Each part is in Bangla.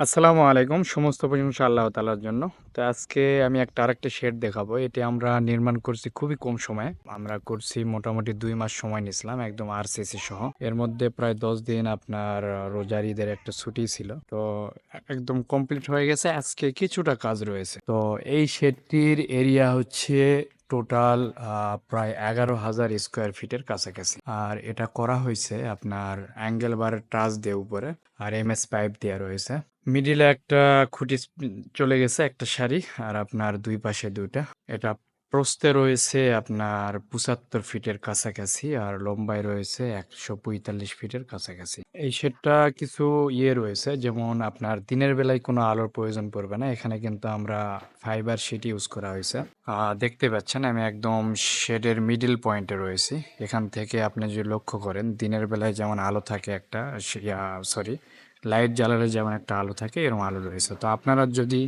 আসসালামু আলাইকুম। সমস্ত প্রশংসা আল্লাহ তাআলার জন্য। তো আজকে আমি একটা আরেকটা শেড দেখাবো। এটি আমরা নির্মাণ করছি খুবই কম সময়ে। আমরা করছি মোটামুটি দুই মাস সময় নিছিলাম একদম আরসিসি সহ। এর মধ্যে প্রায় দশ দিন আপনার রোজার ঈদের একটা ছুটি ছিল। তো একদম কমপ্লিট হয়ে গেছে। আজকে কিছুটা কাজ রয়েছে। তো এই শেডটির এরিয়া হচ্ছে টোটাল প্রায় এগারো হাজার স্কোয়ার ফিটের কাছাকাছি। আর এটা করা হয়েছে আপনার অ্যাঙ্গেল বারের টাচ দিয়ে উপরে, আর এম এস পাইপ দেওয়া রয়েছে। মিডিলে একটা খুঁটি চলে গেছে, একটা শাড়ি, আর আপনার দুই পাশে দুইটা। এটা প্রস্থে রয়েছে আপনার পঁচাত্তর ফিটের কাছাকাছি আর লম্বায় রয়েছে একশো পঁয়তাল্লিশ ফিটের কাছাকাছি। এই শেডটা কিছু ইয়ে রয়েছে, যেমন আপনার দিনের বেলায় কোনো আলোর প্রয়োজন পড়বে না, এখানে কিন্তু আমরা ফাইবার শিট ইউজ করা হয়েছে। দেখতে পাচ্ছেন আমি একদম শেডের মিডিল পয়েন্টে রয়েছি, এখান থেকে আপনি যদি লক্ষ্য করেন দিনের বেলায় যেমন আলো থাকে একটা সরি লাইট জ্বালালে যেমন একটা আলো থাকে, এরকম আলো রয়েছে। তো আপনারা যদি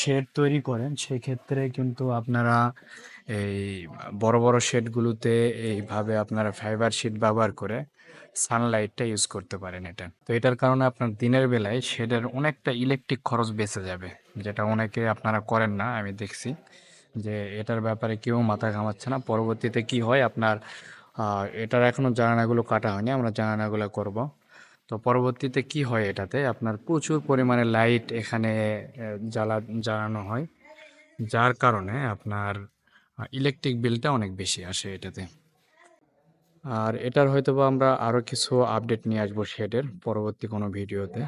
শেড তৈরি করেন, সেক্ষেত্রে কিন্তু আপনারা এই বড় বড় শেডগুলোতে এইভাবে আপনারা ফাইবার শিট ব্যবহার করে সানলাইটটা ইউজ করতে পারেন এটা। তো এটার কারণে আপনার দিনের বেলায় শেডের অনেকটা ইলেকট্রিক খরচ বেঁচে যাবে, যেটা অনেকে আপনারা করেন না, আমি দেখছি। যে এটার ব্যাপারে কেউ মাথা ঘামাচ্ছে না। পরবর্তীতে কি হয়, আপনার এটার এখনও জানানাগুলো কাটা হয়নি, আমরা জানানাগুলো করব। তো পরবর্তীতে কি হয় এটাতে? আপনার প্রচুর পরিমাণে লাইট এখানে জ্বালা, জ্বালানো হয়। যার কারণে আপনার ইলেকট্রিক বিলটা অনেক বেশি আসে এটাতে। আর এটার হয়তোবা আমরা আরও কিছু আপডেট নিয়ে আসব শেডের পরবর্তী কোনো ভিডিওতে।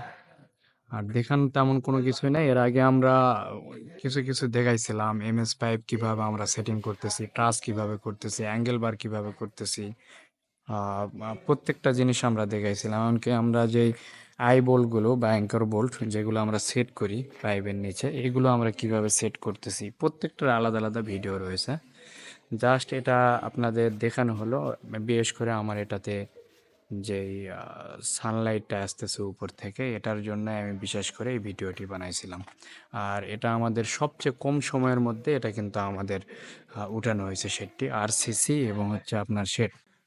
আর দেখান তেমন কোনো কিছুই নাই। এর আগে আমরা কিছু কিছু দেখাইছিলাম। এমএস পাইপ কীভাবে আমরা সেটিং করতেছি ট্রাস কীভাবে করতেছি অ্যাঙ্গেল বার কীভাবে করতেছি প্রত্যেকটা জিনিস আমরা দেখাইছিলাম। এমনকি আমরা যেই আই বোল্টগুলো বা অ্যাঙ্কার বোল্ট যেগুলো আমরা সেট করি পাইপের নিচে, এগুলো আমরা কীভাবে সেট করতেছি, প্রত্যেকটার আলাদা আলাদা ভিডিও রয়েছে। জাস্ট এটা আপনাদের দেখানো হলো, বিশেষ করে আমার এটাতে যেই সানলাইটটা আসতেছে উপর থেকে, এটার জন্য আমি বিশেষ করে এই ভিডিওটি বানাইছিলাম। আর এটা আমাদের সবচেয়ে কম সময়ের মধ্যে এটা কিন্তু আমাদের উঠানো হয়েছে শেডটি আর সিসি এবং হচ্ছে আপনার শেড